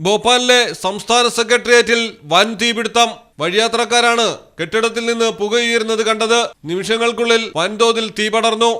ഭോപ്പാലിലെ സംസ്ഥാന സെക്രട്ടേറിയറ്റിൽ വൻ തീപിടുത്തം. വഴിയാത്രക്കാരാണ് കെട്ടിടത്തിൽ നിന്ന് പുകയുയരുന്നത് കണ്ടത്. നിമിഷങ്ങൾക്കുള്ളിൽ വൻതോതിൽ തീ പടർന്നു.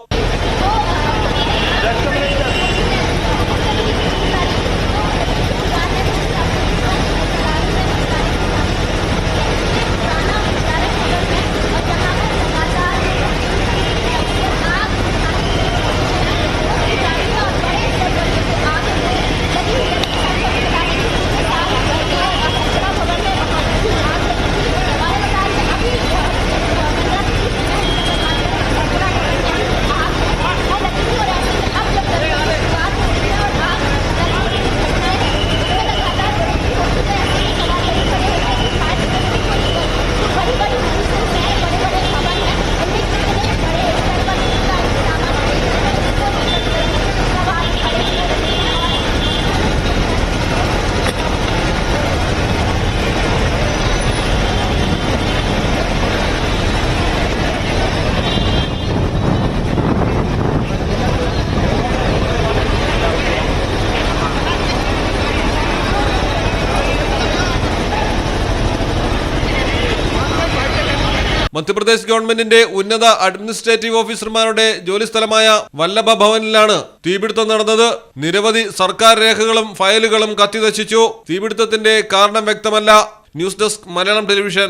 മധ്യപ്രദേശ് ഗവൺമെന്റിന്റെ ഉന്നത അഡ്മിനിസ്ട്രേറ്റീവ് ഓഫീസർമാരുടെ ജോലിസ്ഥലമായ വല്ലഭ ഭവനിലാണ് തീപിടുത്തം നടന്നത്. നിരവധി സർക്കാർ രേഖകളും ഫയലുകളും കത്തിനശിച്ചു. തീപിടുത്തത്തിന്റെ കാരണം വ്യക്തമല്ല. News desk Malayalam television.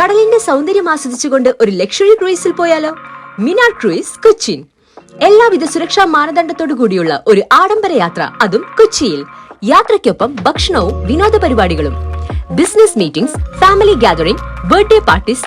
കടലിന്റെ സൗന്ദര്യം ആസ്വദിച്ചുകൊണ്ട് ഒരു ലക്ഷറി ക്രൂയിസിൽ പോയാലോ? മിനാർ ക്രൂയിസ് കൊച്ചിൻ എല്ലാവിധ സുരക്ഷാ മാനദണ്ഡത്തോടു കൂടിയുള്ള ഒരു ആഡംബര യാത്ര അതും കൊച്ചിയിൽ. യാത്രയ്ക്കൊപ്പം ഭക്ഷണവും വിനോദ പരിപാടികളും. Business meetings family gathering birthday parties